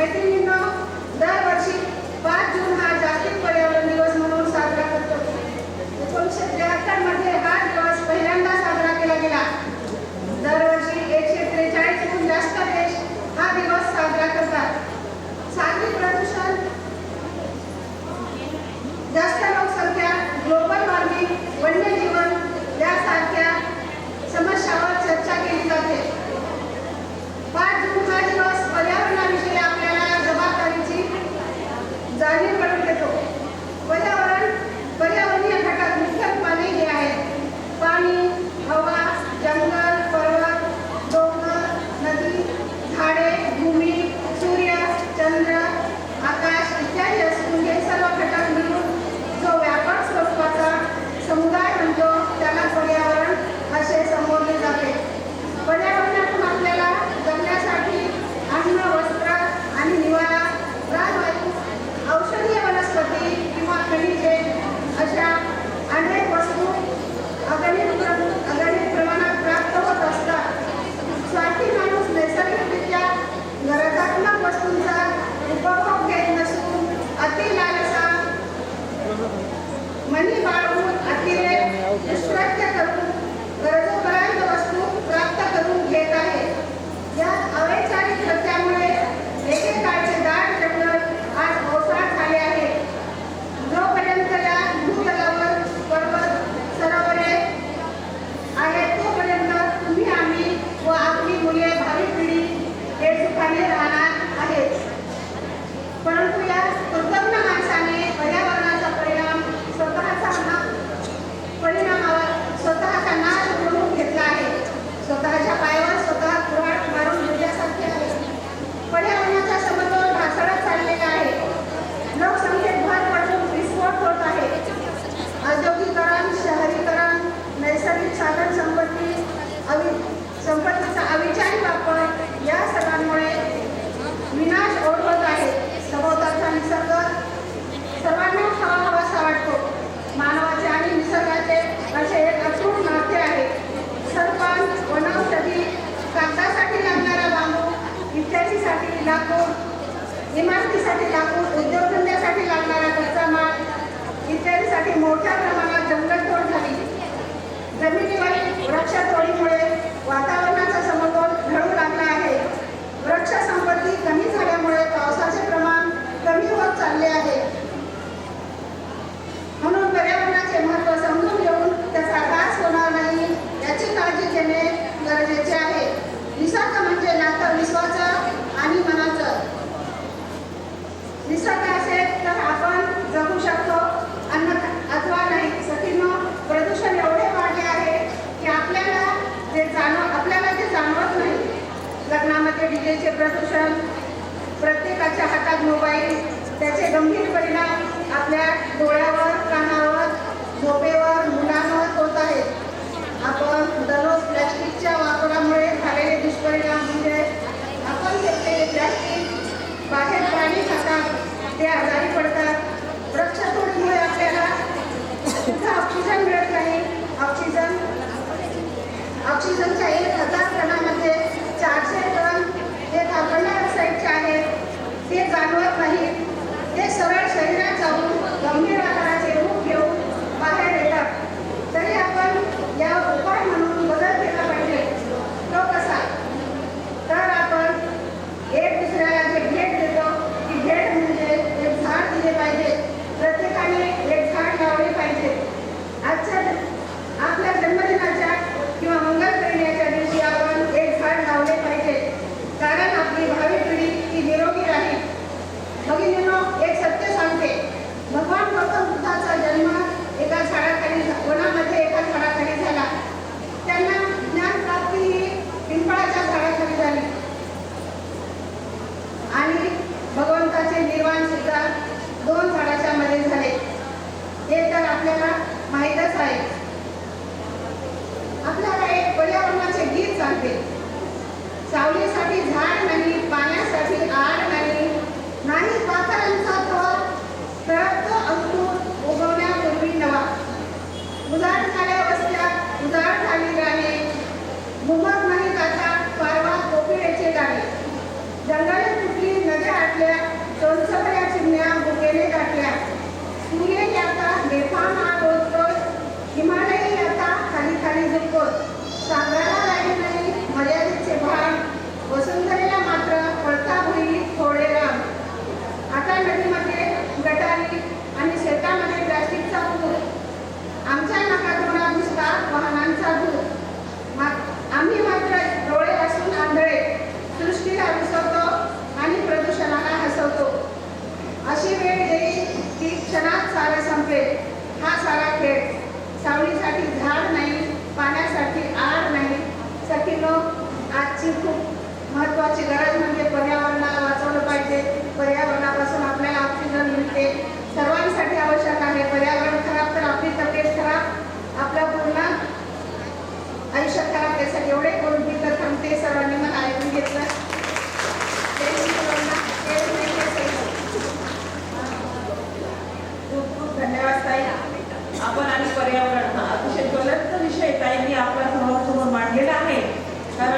I think you know जाहीरपणे उद्योगधंद्यासाठी लागणारा कच्चा माल इत्यादीसाठी मोठा प्रत्येकाच्या हातात मोबाईल त्याचे गंभीर परिणाम आपल्या डोळ्यावर कानावर झोपेवर मुलांवर होत आहेत. आपण जंगले तुटली नद्या आटल्या सोनसकल्या चिमण्या बुकेने गाठल्या. सूर्य हा सारा खेळ सावलीसाठी झाड नाही पाण्यासाठी आड नाही. सखी लोक आजची खूप महत्त्वाची गरज म्हणजे पर्यावरणाला वाचवलं पाहिजे. पर्यावरणापासून आपल्याला ऑक्सिजन मिळते. सर्वांसाठी आवश्यक आहे. पर्यावरण खराब तर आपली तब्येत खराब. आपला पूर्ण आयुष्य खराब त्यासाठी एवढे बोलून तर थांबते? सर्वांनी मला ऐकून घेतलं.